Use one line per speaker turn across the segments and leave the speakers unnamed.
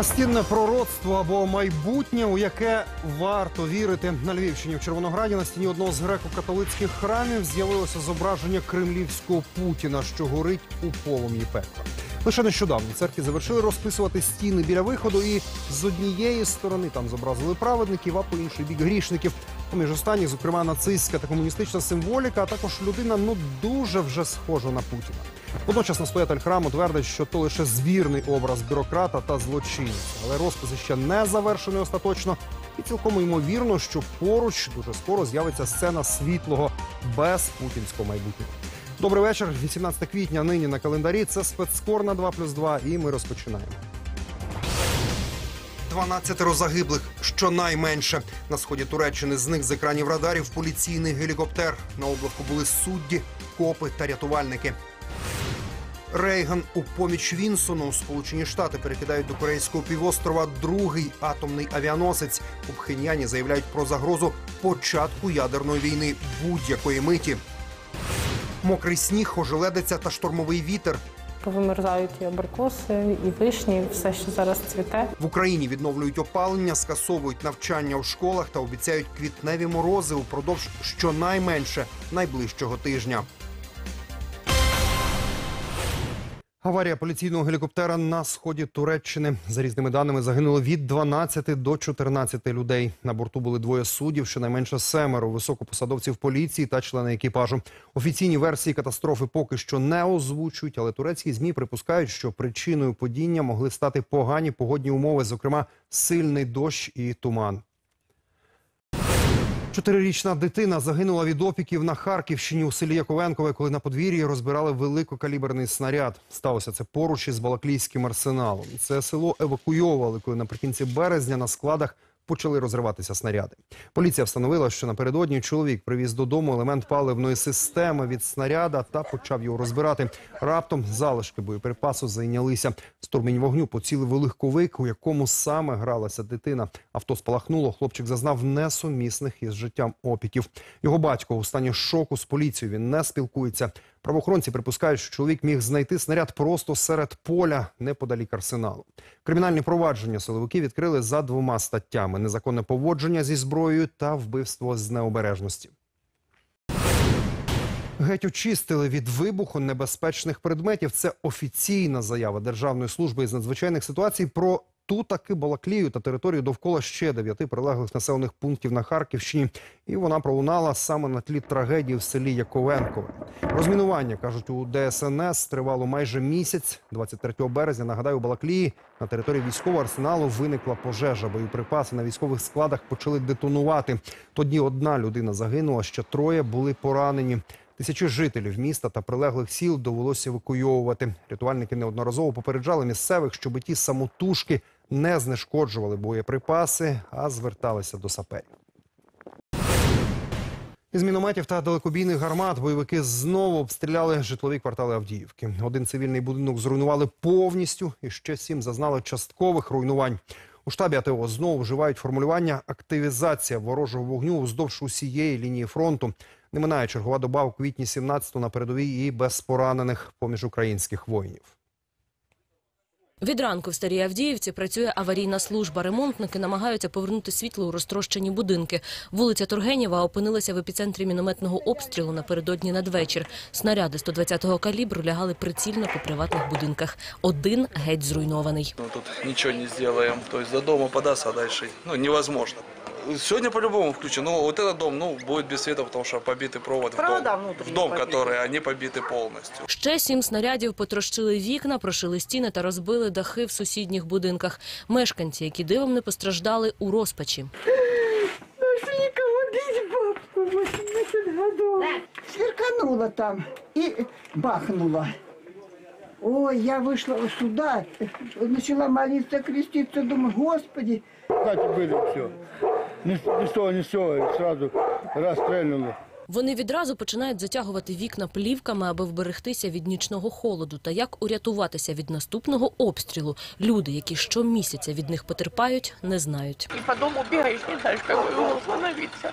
Настінне пророцтво або майбутнє, у яке варто вірити на Львівщині в Червонограді на стіні одного з греко-католицьких храмів з'явилося зображення кремлівського Путіна, що горить у полум'ї пекла. Лише нещодавно церкві завершили розписувати стіни біля виходу, і з однієї сторони там зобразили праведників, а по інший бік грішників. Поміж останніх, зокрема, нацистська та комуністична символіка, а також людина ну дуже вже схожа на Путіна. Водночас настоятель храму твердить, що то лише звірний образ бюрократа та злочинця, але розписи ще не завершений остаточно. І цілком ймовірно, що поруч дуже скоро з'явиться сцена світлого без путінського майбутнього. Добрий вечір. 18 квітня. Нині на календарі. Це спецскор на 2 плюс 2 і ми розпочинаємо. 12 загиблих, щонайменше. На сході Туреччини зник з екранів радарів поліційний гелікоптер. На облавку були судді, копи та рятувальники. Рейган у поміч Вінсону Сполучені Штати перекидають до корейського півострова другий атомний авіаносець. У Пхеньяні заявляють про загрозу початку ядерної війни будь-якої миті. Мокрий сніг, ожеледиця та штормовий вітер.
Повимерзають і абрикоси, і вишні, і все, що зараз цвіте.
В Україні відновлюють опалення, скасовують навчання у школах та обіцяють квітневі морози упродовж щонайменше найближчого тижня. Аварія поліційного гелікоптера на сході Туреччини. За різними даними загинуло від 12 до 14 людей. На борту були двоє суддів, щонайменше семеро високопосадовців поліції та члени екіпажу. Офіційні версії катастрофи поки що не озвучують, але турецькі змі припускають, що причиною падіння могли стати погані погодні умови, зокрема сильний дощ і туман. Чотирирічна дитина загинула від опіків на Харківщині у селі Яковенкове, коли на подвір'ї розбирали великокаліберний снаряд. Сталося це поруч із Балаклійським арсеналом. Це село евакуйовували, коли наприкінці березня на складах почали розриватися снаряди. Поліція встановила, що напередодні чоловік привіз додому елемент паливної системи від снаряда та почав його розбирати. Раптом залишки боєприпасу зайнялися. Стурмінь вогню поцілив у легковик, у якому саме гралася дитина. Авто спалахнуло. Хлопчик зазнав несумісних із життям опіків. Його батько у стані шоку з поліцією. Він не спілкується. Правоохоронці припускають, що чоловік міг знайти снаряд просто серед поля неподалік арсеналу. Кримінальні провадження силовики відкрили за двома статтями: незаконне поводження зі зброєю та вбивство з необережності. Геть очистили від вибуху небезпечних предметів. Це офіційна заява Державної служби із надзвичайних ситуацій про ту таки Балаклію та територію довкола ще дев'яти прилеглих населених пунктів на Харківщині. І вона пролунала саме на тлі трагедії в селі Яковенкове. Розмінування кажуть у ДСНС тривало майже місяць. 23 березня. Нагадаю, у Балаклії на території військового арсеналу виникла пожежа. Боєприпаси на військових складах почали детонувати. Тоді одна людина загинула, ще троє були поранені. Тисячі жителів міста та прилеглих сіл довелося евакуйовувати. Рятувальники неодноразово попереджали місцевих, щоб ті самотужки не знешкоджували боєприпаси, а зверталися до саперів. Із мінометів та далекобійних гармат бойовики знову обстріляли житлові квартали Авдіївки. Один цивільний будинок зруйнували повністю, і ще сім зазнали часткових руйнувань. У штабі АТО знову вживають формулювання активізація ворожого вогню уздовж усієї лінії фронту. Не минає чергова доба у квітні 17-го на передовій і без поранених поміж українських воїнів.
Від ранку в Старій Авдіївці працює аварійна служба. Ремонтники намагаються повернути світло у розтрощені будинки. Вулиця Тургенєва опинилася в епіцентрі мінометного обстрілу напередодні надвечір. Снаряди 120-го калібру лягали прицільно по приватних будинках. Один геть зруйнований.
Ну, тут нічого не зробимо. Тобто додому подасться, а дальше ну, невозможно. Сегодня по-любому включен. Ну, вот этот дом ну, будет без света, потому что побитый провод в
Провода
дом,
внутренние
в дом
побиты.
которые они побиты полностью.
Ще сім снарядів потрощили вікна, прошили стіни та розбили дахи в сусідніх будинках. Мешканці, які дивом не постраждали, у розпачі.
Нашли-ка убить бабку 80 годов. Сверкануло там и бахнуло. Ой, я вышла сюда, начала молиться, креститься, думаю, Господи,
Кстати, были все. Ни, ни с того, ни с сего, и сразу раз стрельнуло.
Вони відразу починають затягувати вікна плівками, аби вберегтися від нічного холоду. Та як урятуватися від наступного обстрілу? Люди, які щомісяця від них потерпають, не знають.
И по дому бегаешь, не его остановиться.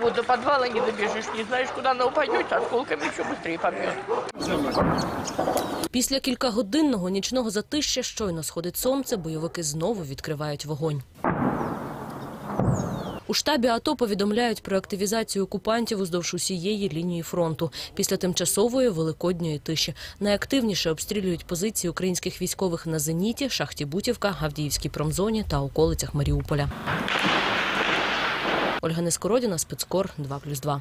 Вот до подвала не добежишь, не знаешь, куда она упадет, осколками еще быстрее побьет.
Після кількагодинного нічного затища щойно сходить сонце, бойовики знову відкривають вогонь. У штабі АТО повідомляють про активізацію окупантів уздовж усієї лінії фронту після тимчасової великодньої тиші. Найактивніше обстрілюють позиції українських військових на Зеніті, Шахті Бутівка, Авдіївській промзоні та околицях Маріуполя. Ольга Нескородіна, спецкор 2+,2.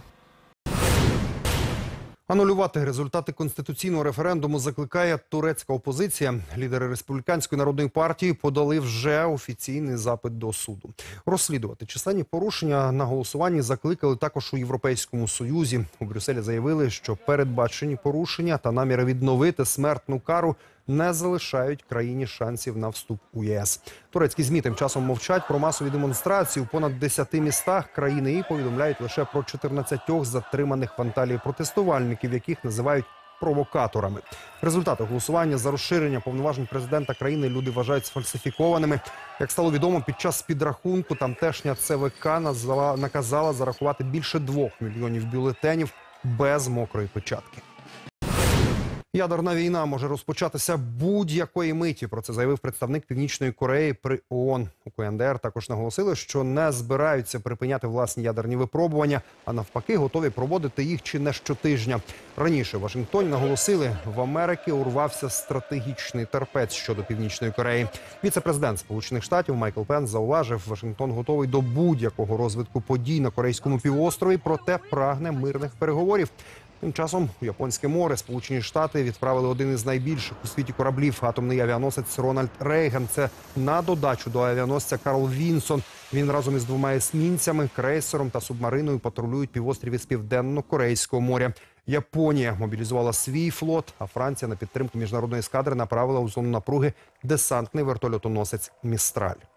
Анулювати результати конституційного референдуму закликає турецька опозиція. Лідери республіканської народної партії подали вже офіційний запит до суду. Розслідувати численні порушення на голосуванні закликали також у Європейському Союзі. У Брюсселі заявили, що передбачені порушення та наміри відновити смертну кару не залишають країні шансів на вступ у ЄС. Турецькі змі тим часом мовчать про масові демонстрації у понад 10 містах країни і повідомляють лише про 14 затриманих в Анталії протестувальників, яких називають провокаторами. Результати голосування за розширення повноважень президента країни люди вважають сфальсифікованими. Як стало відомо, під час підрахунку тамтешня ЦВК наказала зарахувати більше двох мільйонів бюлетенів без мокрої печатки. Ядерна війна може розпочатися будь-якої миті. Про це заявив представник Північної Кореї при ООН. У КНДР також наголосили, що не збираються припиняти власні ядерні випробування, а навпаки, готові проводити їх чи не щотижня. Раніше в Вашингтоні наголосили, в Америки урвався стратегічний терпець щодо Північної Кореї. Віце-президент Сполучених Штатів Майкл Пенс зауважив, Вашингтон готовий до будь-якого розвитку подій на корейському півострові, проте прагне мирних переговорів. Тим часом у Японське море Сполучені Штати відправили один із найбільших у світі кораблів атомний авіаносець Рональд Рейган. Це на додачу до авіаносця Карл Вінсон. Він разом із двома есмінцями, крейсером та субмариною патрулюють півострів із південно-корейського моря. Японія мобілізувала свій флот, а Франція на підтримку міжнародної ескадри направила у зону напруги десантний вертольотоносець Містраль.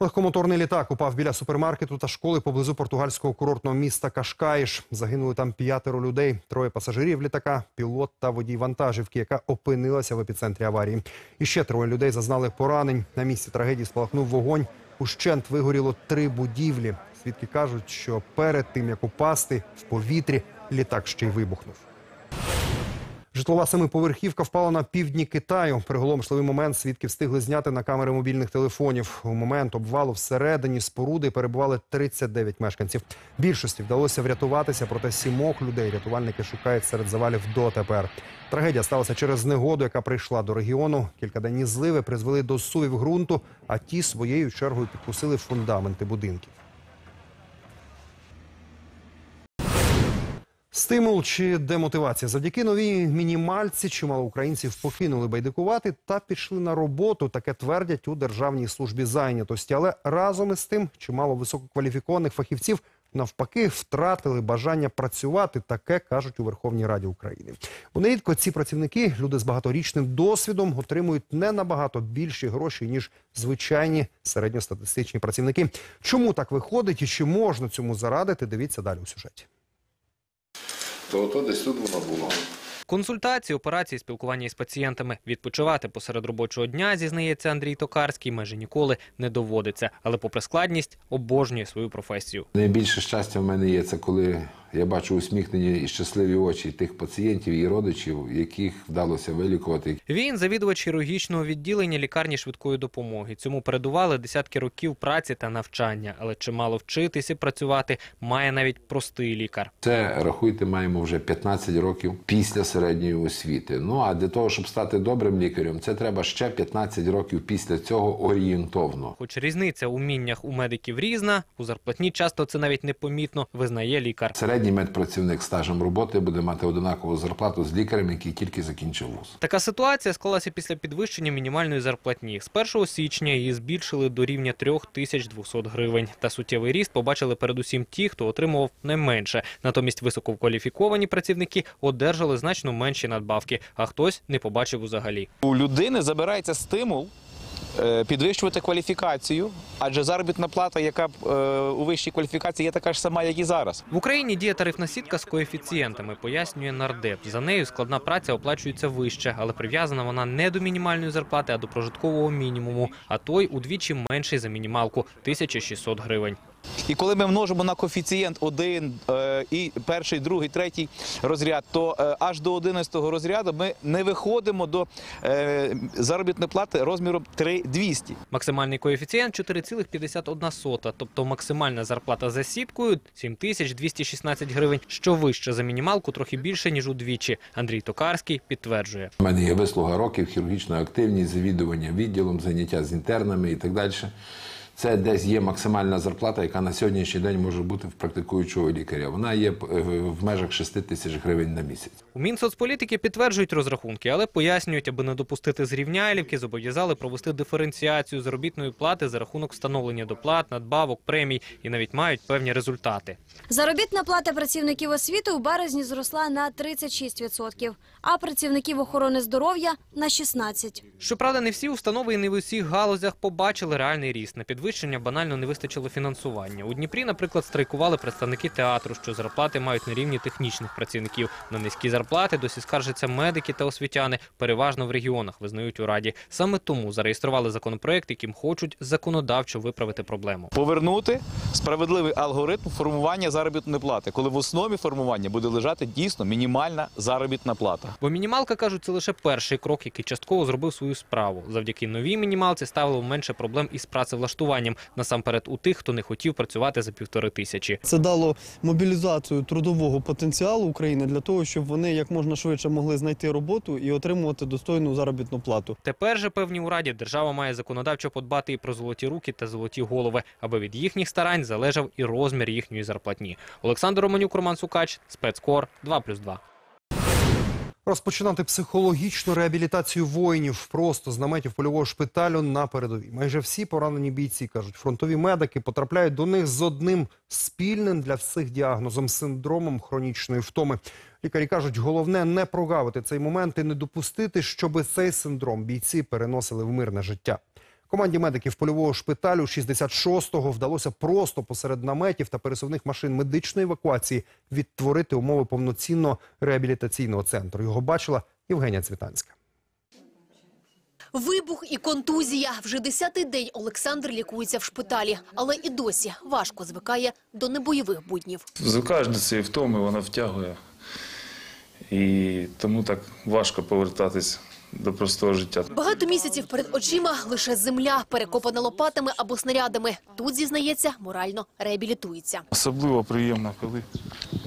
Легкомоторний літак упав біля супермаркету та школи поблизу португальського курортного міста Кашкаїш. Загинули там п'ятеро людей, троє пасажирів літака, пілот та водій вантажівки, яка опинилася в епіцентрі аварії. І ще троє людей зазнали поранень. На місці трагедії спалахнув вогонь. Ущент вигоріло три будівлі. Свідки кажуть, що перед тим як упасти в повітрі літак ще й вибухнув. Житлова семиповерхівка впала на півдні Китаю. Приголомшливий момент свідки встигли зняти на камери мобільних телефонів. У момент обвалу всередині споруди перебували 39 мешканців. Більшості вдалося врятуватися, проте сімох людей рятувальники шукають серед завалів дотепер. Трагедія сталася через негоду, яка прийшла до регіону. Кількаденні зливи призвели до сувів ґрунту, а ті своєю чергою підкусили фундаменти будинків. Стимул чи демотивація завдяки новій мінімальці чимало українців покинули байдикувати та пішли на роботу. Таке твердять у державній службі зайнятості. Але разом із тим, чимало висококваліфікованих фахівців навпаки втратили бажання працювати. Таке кажуть у Верховній Раді України. У нерідко ці працівники, люди з багаторічним досвідом, отримують не набагато більші гроші ніж звичайні середньостатистичні працівники. Чому так виходить і чи можна цьому зарадити? Дивіться далі у сюжеті.
То ото десь тут воно було.
Консультації, операції, спілкування із пацієнтами. Відпочивати посеред робочого дня, зізнається Андрій Токарський, майже ніколи не доводиться. Але попри складність, обожнює свою професію.
Найбільше щастя в мене є це коли я бачу усміхнені і щасливі очі тих пацієнтів і родичів, яких вдалося вилікувати.
Він завідувач хірургічного відділення лікарні швидкої допомоги. Цьому передували десятки років праці та навчання. Але чимало вчитися і працювати має навіть простий лікар.
Це рахуйте, маємо вже 15 років після середньої освіти. Ну а для того, щоб стати добрим лікарем, це треба ще 15 років після цього орієнтовно.
Хоч різниця у міннях у медиків різна, у зарплатні часто це навіть непомітно, визнає лікар.
Середній медпрацівник стажем роботи буде мати однакову зарплату з лікарем, який тільки закінчив вуз.
Така ситуація склалася після підвищення мінімальної зарплатні. З 1 січня її збільшили до рівня 3200 гривень. Та суттєвий ріст побачили передусім ті, хто отримував не менше. Натомість висококваліфіковані працівники одержали значно менші надбавки, а хтось не побачив взагалі.
У людини забирається стимул підвищувати кваліфікацію, адже заробітна плата, яка е, у вищій кваліфікації є така ж сама, як і зараз.
В Україні діє тарифна сітка з коефіцієнтами, пояснює нардеп. За нею складна праця оплачується вище, але прив'язана вона не до мінімальної зарплати, а до прожиткового мінімуму. А той удвічі менший за мінімалку 1600 гривень.
І коли ми множимо на коефіцієнт 1 е, і перший, другий, третій розряд, то е, аж до 11 розряду ми не виходимо до е, заробітної плати розміром 3200.
Максимальний коефіцієнт 4,51, тобто максимальна зарплата за сіткою 7216 гривень, що вище за мінімалку трохи більше, ніж удвічі. Андрій Токарський підтверджує.
У мене є вислуга років, хірургічна активність, завідування відділом, заняття з інтернами і так далі. Це десь є максимальна зарплата, яка на сьогоднішній день може бути в практикуючого лікаря. Вона є в межах 6 тисяч гривень на місяць.
У Мінсоцполітики підтверджують розрахунки, але пояснюють, аби не допустити зрівнялівки, зобов'язали провести диференціацію заробітної плати за рахунок встановлення доплат, надбавок, премій і навіть мають певні результати.
Заробітна плата працівників освіти у березні зросла на 36%, а працівників охорони здоров'я на 16%.
Щоправда, не всі установи і не в усіх галузях побачили реальний ріст. На підвищення банально не вистачило фінансування. У Дніпрі, наприклад, страйкували представники театру, що зарплати мають на рівні технічних працівників. На низькі зарплати досі скаржаться медики та освітяни, переважно в регіонах, визнають у раді. Саме тому зареєстрували законопроект, яким хочуть законодавчо виправити проблему.
Повернути справедливий алгоритм формування заробітної плати, коли в основі формування буде лежати дійсно мінімальна заробітна плата.
Бо мінімалка кажуть, це лише перший крок, який частково зробив свою справу. Завдяки новій мінімалці ставило менше проблем із працевлаштуванням насамперед у тих, хто не хотів працювати за півтори тисячі.
Це дало мобілізацію трудового потенціалу України для того, щоб вони як можна швидше могли знайти роботу і отримувати достойну заробітну плату.
Тепер же певні у раді держава має законодавчо подбати і про золоті руки та золоті голови, аби від їхніх старань залежав і розмір їхньої зарплатні. Олександр Романюк, Роман Сукач, спецкор 2+,2.
Розпочинати психологічну реабілітацію воїнів просто з наметів польового шпиталю на передовій. Майже всі поранені бійці кажуть, фронтові медики потрапляють до них з одним спільним для всіх діагнозом синдромом хронічної втоми. Лікарі кажуть, головне не прогавити цей момент і не допустити, щоб цей синдром бійці переносили в мирне життя. Команді медиків польового шпиталю 66-го вдалося просто посеред наметів та пересувних машин медичної евакуації відтворити умови повноцінного реабілітаційного центру. Його бачила Євгенія Цвітанська.
Вибух і контузія. Вже десятий день Олександр лікується в шпиталі, але і досі важко звикає до небойових буднів.
Звикаєш до цієї втоми, вона втягує. І тому так важко повертатись до простого життя.
Багато місяців перед очима лише земля, перекопана лопатами або снарядами. Тут, зізнається, морально реабілітується.
Особливо приємно, коли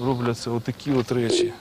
робляться отакі от речі.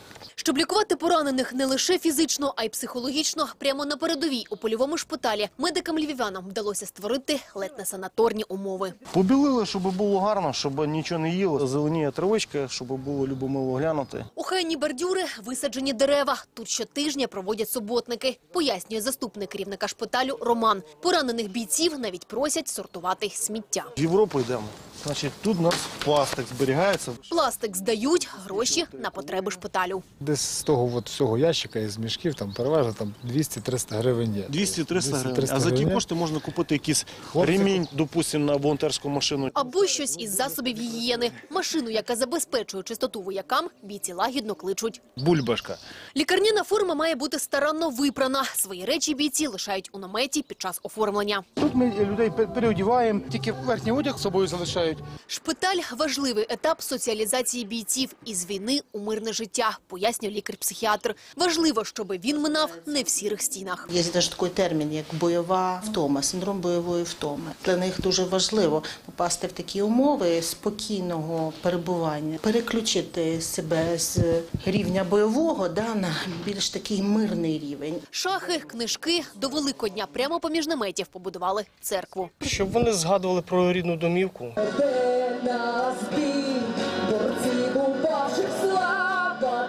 Щоб лікувати поранених не лише фізично, а й психологічно, прямо на передовій у польовому шпиталі медикам львів'янам вдалося створити ледь не санаторні умови.
Побілили, щоб було гарно, щоб нічого не їло. Зеленіє травичка, щоб було любомило глянути.
Охайні бордюри, висаджені дерева. Тут щотижня проводять суботники, пояснює заступник керівника шпиталю Роман. Поранених бійців навіть просять сортувати сміття.
В Європу йдемо. Значить, тут у нас пластик зберігається.
Пластик здають, гроші на потреби шпиталю.
Десь з того от всього ящика із мішків там переважно там 200-300 гривень є.
200-300 гривень. А за ті кошти можна купити якийсь
Хлопці-
ремінь, допустимо, на волонтерську машину.
Або щось із засобів гігієни. Машину, яка забезпечує чистоту воякам, бійці лагідно кличуть.
Бульбашка.
Лікарняна форма має бути старанно випрана. Свої речі бійці лишають у наметі під час оформлення.
Тут ми людей переодіваємо, тільки верхній одяг з собою залишають.
Шпиталь – важливий етап соціалізації бійців із війни у мирне життя, пояснює лікар-психіатр. Важливо, щоб він минав не в сірих стінах.
Є навіть такий термін, як бойова втома, синдром бойової втоми. Для них дуже важливо попасти в такі умови спокійного перебування, переключити себе з рівня бойового да, на більш такий мирний рівень.
Шахи, книжки до Великодня прямо поміж наметів побудували церкву.
Щоб вони згадували про рідну домівку.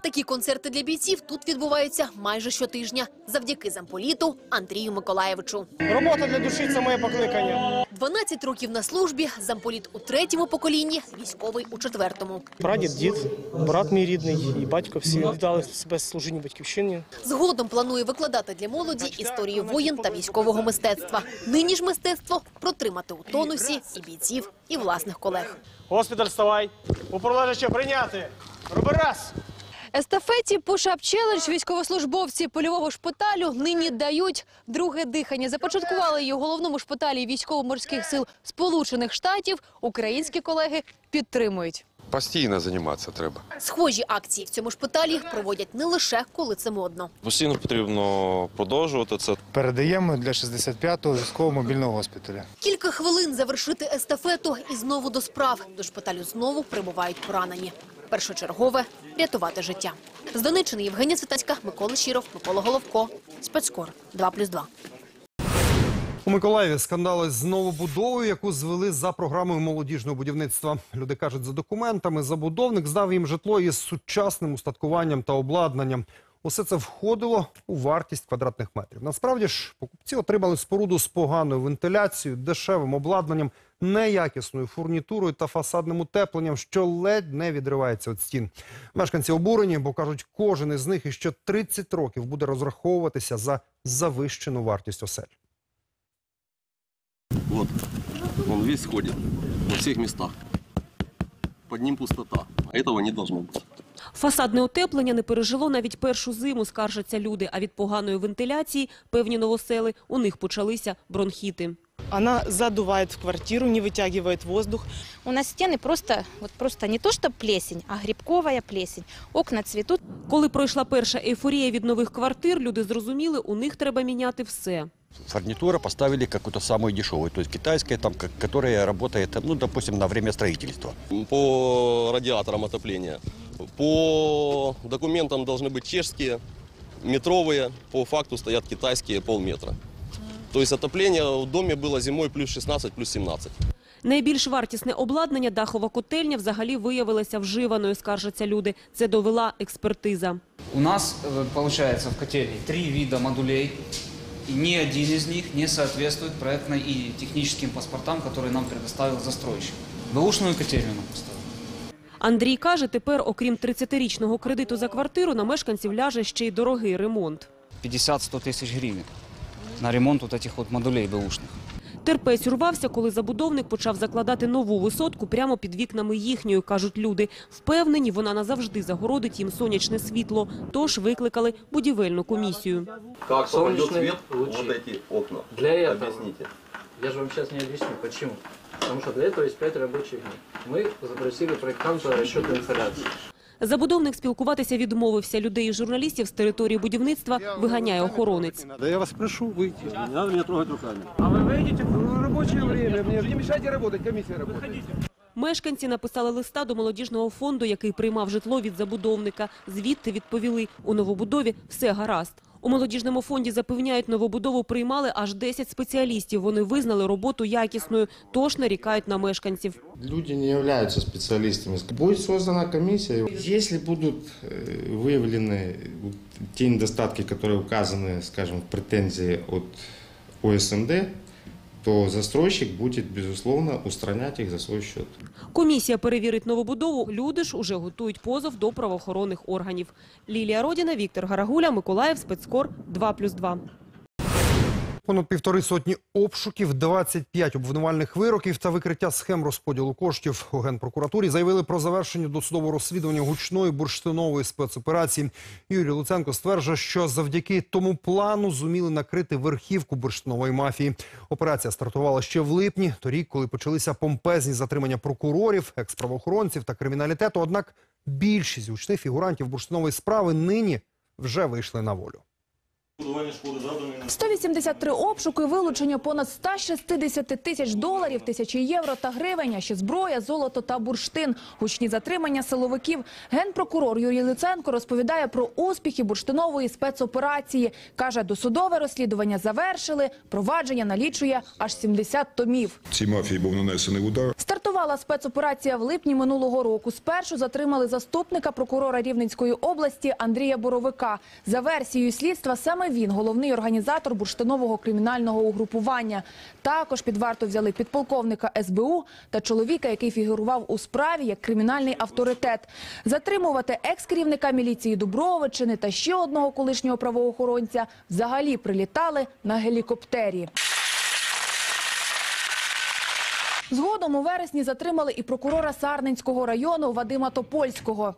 Такі концерти для бійців тут відбуваються майже щотижня завдяки замполіту Андрію Миколаєвичу.
Робота для душі це моє покликання.
12 років на службі, замполіт у третьому поколінні, військовий у четвертому.
Прадід, дід, брат мій рідний і батько всі віддали себе служінню батьківщині.
Згодом планує викладати для молоді історію воєн та військового мистецтва. Нині ж мистецтво протримати у тонусі і бійців, і власних колег.
Госпіталь, вставай. У прийняти. Роби раз.
Естафеті Push-Up військовослужбовці польового шпиталю нині дають друге дихання. Започаткували її у головному шпиталі військово-морських сил Сполучених Штатів. Українські колеги підтримують.
Постійно займатися треба.
Схожі акції в цьому шпиталі проводять не лише коли це модно.
Постійно потрібно продовжувати це.
Передаємо для 65-го військового мобільного госпіталя.
Кілька хвилин завершити естафету і знову до справ. До шпиталю знову прибувають поранені. Першочергове – рятувати життя. З Донеччини Євгенія Цвітанська, Микола Щиров, Микола Головко. Спецкор 2+,2.
У Миколаєві скандали з новобудовою, яку звели за програмою молодіжного будівництва. Люди кажуть, за документами забудовник здав їм житло із сучасним устаткуванням та обладнанням. Усе це входило у вартість квадратних метрів. Насправді ж, покупці отримали споруду з поганою вентиляцією, дешевим обладнанням, неякісною фурнітурою та фасадним утепленням, що ледь не відривається від стін. Мешканці обурені, бо кажуть, кожен із них іще 30 років буде розраховуватися за завищену вартість осель.
Вот, он весь ходит во всех местах. Под ним пустота. А этого не должно быть.
Фасадне утеплення не пережило навіть першу зиму, скаржаться люди. А від поганої вентиляції певні новосели у них почалися бронхіти.
Она задувает в квартиру, не вытягивает воздух.
У нас стены просто, вот просто не то что плесень, а грибковая плесень. Окна цветут.
Коли пройшла перша ейфорія від нових квартир, люди зрозуміли, у них треба міняти все.
Фурнитура поставили какую-то самую дешевую, то есть китайская, там, ко- которая работает, ну, допустим, на время строительства.
По радиаторам отопления. По документам должны быть чешские, метровые. По факту стоят китайские полметра. То есть отопление в доме было зимой плюс 16, плюс 17.
Найбільш вартісне обладнання дахова котельня взагалі виявилася вживаною, скаржаться люди. Це довела експертиза.
У нас э, получается в котельне три вида модулей, и ни один из них не соответствует проектной и техническим паспортам, которые нам предоставил застройщик. Бэушную котельную нам поставили.
Андрій каже, тепер, окрім 30-річного кредиту за квартиру, на мешканців ляже ще й дорогий ремонт.
50-100 тысяч гривен на ремонт вот этих вот модулей бэушных.
Терпець урвався, коли забудовник почав закладати нову висотку прямо під вікнами їхньої, кажуть люди. Впевнені, вона назавжди загородить їм сонячне світло, тож викликали будівельну комісію.
Как попадет
Солнечный
свет
лучи.
вот эти окна?
Для этого.
Объясните.
Я же вам сейчас не объясню, почему. Потому что для этого есть 5 рабочих дней. Мы запросили проектанта расчеты инсталляции.
Забудовник спілкуватися відмовився. Людей і журналістів з території будівництва виганяє охоронець.
Да я вас прошу выйти. Не надо меня трогать руками.
А вы выйдете
в рабочее время. Мне не мешайте работать, комиссия работает.
Мешканці написали листа до молодіжного фонду, який приймав житло від забудовника. Звідти відповіли, у новобудові все гаразд. У молодіжному фонді запевняють, новобудову приймали аж 10 спеціалістів. Вони визнали роботу якісною, тож нарікають на мешканців.
Люди не являются специалистами. Будет создана комиссия. Если будут э, выявлены вот те недостатки, которые указаны, скажем, в претензии от ОСМД, то застройщик буде, безусловно, устранять їх за свой счет.
Комісія перевірить новобудову. Люди ж уже готують позов до правоохоронних органів. Лілія Родіна, Віктор Гарагуля, Миколаїв, Спецкор 2+,2.
Понад півтори сотні обшуків, 25 обвинувальних вироків та викриття схем розподілу коштів у Генпрокуратурі заявили про завершення досудового розслідування гучної бурштинової спецоперації. Юрій Луценко стверджує, що завдяки тому плану зуміли накрити верхівку бурштинової мафії. Операція стартувала ще в липні, торік, коли почалися помпезні затримання прокурорів, експравоохоронців та криміналітету. Однак більшість гучних фігурантів бурштинової справи нині вже вийшли на волю.
183 обшуки, вилучення понад 160 тисяч доларів, тисячі євро та гривень, а ще зброя, золото та бурштин. Гучні затримання силовиків. Генпрокурор Юрій Луценко розповідає про успіхи бурштинової спецоперації. Каже, досудове розслідування завершили, провадження налічує аж 70 томів.
Цій мафії був нанесений удар.
Стартувала спецоперація в липні минулого року. Спершу затримали заступника прокурора Рівненської області Андрія Боровика. За версією слідства, саме він головний організатор бурштинового кримінального угрупування. Також під варту взяли підполковника СБУ та чоловіка, який фігурував у справі як кримінальний авторитет. Затримувати екс-керівника міліції Дубровичини та ще одного колишнього правоохоронця взагалі прилітали на гелікоптері. Згодом у вересні затримали і прокурора Сарненського району Вадима Топольського.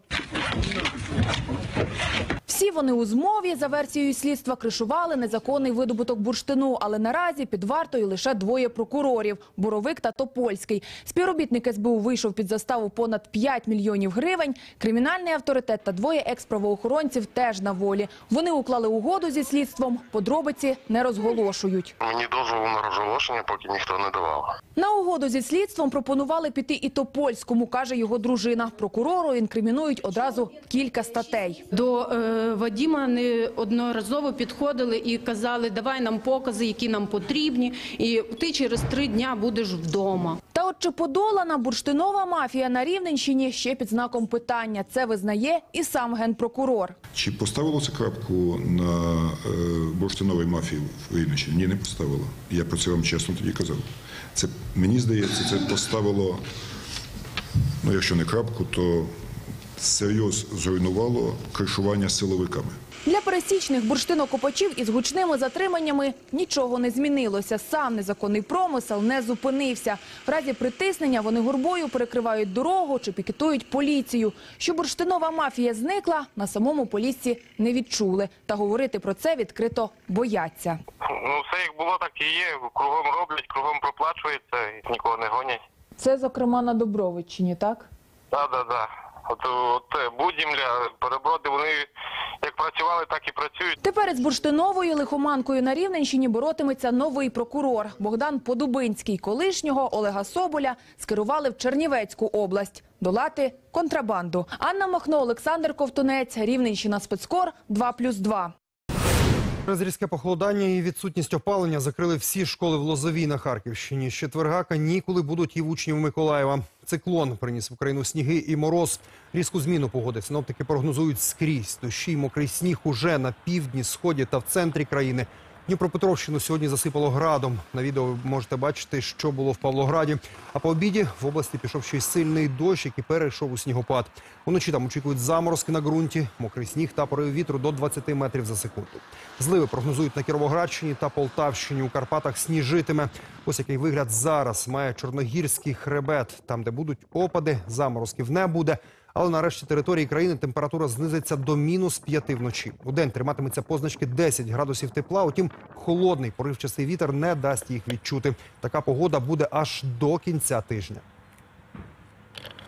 Всі вони у змові, за версією слідства, кришували незаконний видобуток бурштину, але наразі під вартою лише двоє прокурорів – Боровик та Топольський. Співробітник СБУ вийшов під заставу понад 5 мільйонів гривень. Кримінальний авторитет та двоє екс-правоохоронців теж на волі. Вони уклали угоду зі слідством, подробиці не розголошують.
Мені дозволу на розголошення поки ніхто не давав.
На угоду зі слідством пропонували піти і Топольському, каже його дружина. Прокурору інкримінують одразу кілька статей.
До е, Вадіма неодноразово підходили і казали, давай нам покази, які нам потрібні, і ти через три дня будеш вдома.
Та от чи подолана бурштинова мафія на Рівненщині ще під знаком питання. Це визнає і сам генпрокурор.
Чи поставило це крапку на е, бурштиновій мафії в Рівненщині? Ні, не поставило. Я про це вам чесно тоді казав. Це мені здається, це поставило, ну якщо не крапку, то серйоз зруйнувало кришування силовиками.
Для пересічних бурштинокопачів із гучними затриманнями нічого не змінилося. Сам незаконний промисел не зупинився. В разі притиснення вони гурбою перекривають дорогу чи пікетують поліцію. Що бурштинова мафія зникла, на самому полісці не відчули. Та говорити про це відкрито бояться.
Ну, все як було, так і є. Кругом роблять, кругом проплачується, і нікого не гонять.
Це, зокрема, на Добровиччині, так?
Так, так, так. От, от будімля, переброди, вони як працювали, так і працюють.
Тепер з бурштиновою лихоманкою на Рівненщині боротиметься новий прокурор Богдан Подубинський. Колишнього Олега Соболя скерували в Чернівецьку область долати контрабанду. Анна Махно, Олександр Ковтунець, Рівненщина спецкор 2+,2.
Через різке похолодання і відсутність опалення закрили всі школи в Лозовій на Харківщині. З четверга канікули будуть і в учнів Миколаєва. Циклон приніс в Україну сніги і мороз. Різку зміну погоди синоптики прогнозують скрізь. Дощі й мокрий сніг уже на півдні, сході та в центрі країни. Дніпропетровщину сьогодні засипало градом. На відео можете бачити, що було в Павлограді. А по обіді в області пішов ще й сильний дощ, який перейшов у снігопад. Уночі там очікують заморозки на ґрунті, мокрий сніг та пориви вітру до 20 метрів за секунду. Зливи прогнозують на Кіровоградщині та Полтавщині. У Карпатах сніжитиме. Ось який вигляд зараз має чорногірський хребет. Там, де будуть опади, заморозків не буде. Але нарешті території країни температура знизиться до мінус 5 вночі. У день триматиметься позначки 10 градусів тепла. Утім, холодний поривчастий вітер не дасть їх відчути. Така погода буде аж до кінця тижня.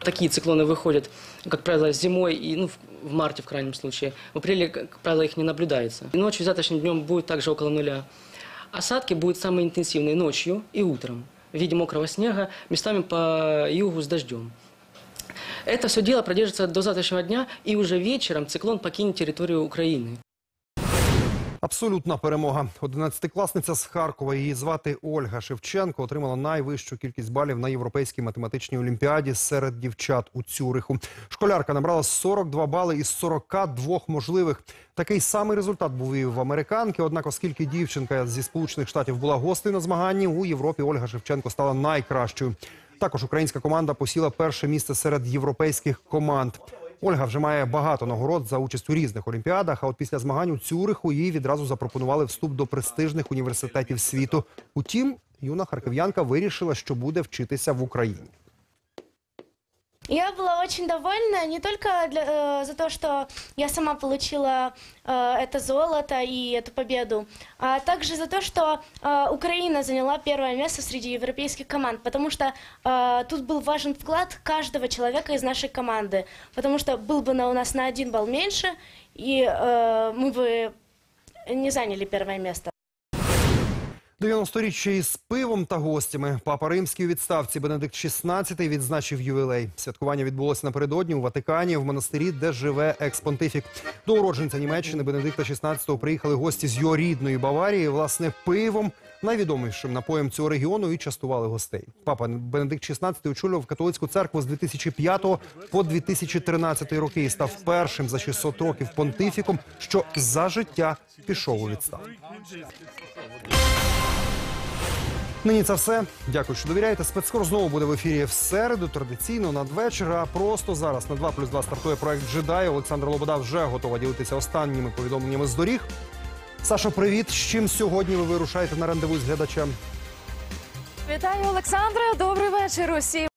Такие циклоны выходят, как правило, зимой и ну, в- в марте в крайнем случае. В апреле, как правило, их не наблюдается. И ночью, завтрашним днем будет также около нуля. Осадки будут самые интенсивные ночью и утром в виде мокрого снега, местами по югу с дождем. Это все дело продержится до завтрашнего дня, и уже вечером циклон покинет территорию Украины.
Абсолютна перемога. Одинадцятикласниця з Харкова, її звати Ольга Шевченко, отримала найвищу кількість балів на європейській математичній олімпіаді серед дівчат у Цюриху. Школярка набрала 42 бали із 42 можливих. Такий самий результат був і в американки. Однак, оскільки дівчинка зі сполучених штатів була гостею на змаганні, у Європі Ольга Шевченко стала найкращою. Також українська команда посіла перше місце серед європейських команд. Ольга вже має багато нагород за участь у різних олімпіадах. А от після змагань у Цюриху їй відразу запропонували вступ до престижних університетів світу. Утім, юна харків'янка вирішила, що буде вчитися в Україні.
Я была очень довольна не только для- э, за то, что я сама получила э, это золото и эту победу, а также за то, что э, Украина заняла первое место среди европейских команд, потому что э, тут был важен вклад каждого человека из нашей команды, потому что был бы на, у нас на один балл меньше, и э, мы бы не заняли первое место.
90-річчя із пивом та гостями. Папа Римський у відставці Бенедикт XVI відзначив ювілей. Святкування відбулося напередодні у Ватикані, в монастирі, де живе екс-понтифік. До уродженця Німеччини Бенедикта XVI приїхали гості з його рідної Баварії. Власне, пивом, найвідомішим напоєм цього регіону, і частували гостей. Папа Бенедикт XVI очолював католицьку церкву з 2005 по 2013 роки і став першим за 600 років понтифіком, що за життя пішов у відставку. Нині це все. Дякую, що довіряєте. Спецкор знову буде в ефірі в середу, традиційно надвечір. А просто зараз на 2 плюс 2 стартує проект «Джедай». Олександр Лобода вже готова ділитися останніми повідомленнями з доріг. Сашо, привіт. З чим сьогодні ви вирушаєте на рандеву з глядачем?
Вітаю, Олександра. Добрий вечір усім.